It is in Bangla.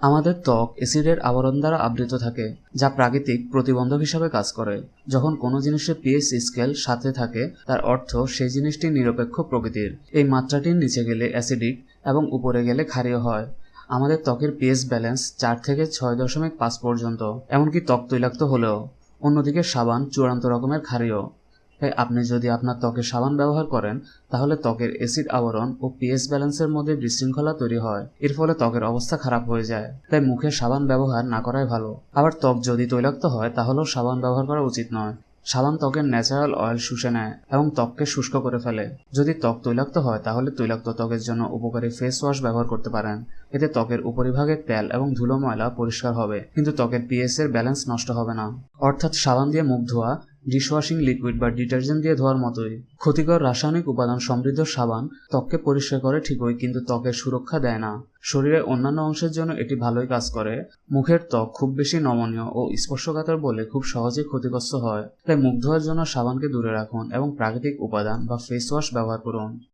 আমাদের ত্বক অ্যাসিডের আবরণ দ্বারা আবৃত থাকে, যা প্রাকৃতিক প্রতিবন্ধক হিসাবে কাজ করে। যখন কোনো জিনিসের পিএইচ স্কেল সাথে থাকে, তার অর্থ সেই জিনিসটি নিরপেক্ষ প্রকৃতির। এই মাত্রাটির নিচে গেলে অ্যাসিডিক এবং উপরে গেলে ক্ষারীয় হয়। আমাদের ত্বকের পিএইচ ব্যালেন্স চার থেকে ছয় দশমিক পাঁচ পর্যন্ত, এমনকি ত্বক তৈলাক্ত হলেও। অন্যদিকে সাবান চূড়ান্ত রকমের ক্ষারীয়। তাই আপনি যদি আপনার ত্বকে সাবান ব্যবহার করেন, তাহলে ত্বকের অ্যাসিড আবরণ ও পিএস ব্যালেন্সের মধ্যে বিশৃঙ্খলা তৈরি হয়। এর ফলে ত্বকের অবস্থা খারাপ হয়ে যায়। তাই মুখে সাবান ব্যবহার না করাই ভালো। আবার ত্বক যদি তৈলাক্ত হয়, তাহলেও সাবান ব্যবহার করা উচিত নয়। সাবান ত্বকের ন্যাচারাল অয়েল শুষে নেয় এবং ত্বককে শুষ্ক করে ফেলে। যদি ত্বক তৈলাক্ত হয়, তাহলে তৈলাক্ত ত্বকের জন্য উপকারী ফেস ওয়াশ ব্যবহার করতে পারেন। এতে ত্বকের উপরিভাগের তেল এবং ধুলো ময়লা পরিষ্কার হবে। কিন্তু ত্বকের পিএস এর ব্যালেন্স নষ্ট হবে না। অর্থাৎ সাবান দিয়ে মুখ ধোয়া ডিশওয়াশিং লিকুইড বা ডিটারজেন্ট দিয়ে ধোয়ার মতোই। ক্ষতিকর রাসায়নিক উপাদান সমৃদ্ধ সাবান ত্বককে পরিষ্কার করে ঠিকই, কিন্তু ত্বকের সুরক্ষা দেয় না। শরীরের অন্যান্য অংশের জন্য এটি ভালোই কাজ করে। মুখের ত্বক খুব বেশি নমনীয় ও স্পর্শকাতর বলে খুব সহজেই ক্ষতিগ্রস্ত হয়। তাই মুখ ধোয়ার জন্য সাবানকে দূরে রাখুন এবং প্রাকৃতিক উপাদান বা ফেস ওয়াশ ব্যবহার করুন।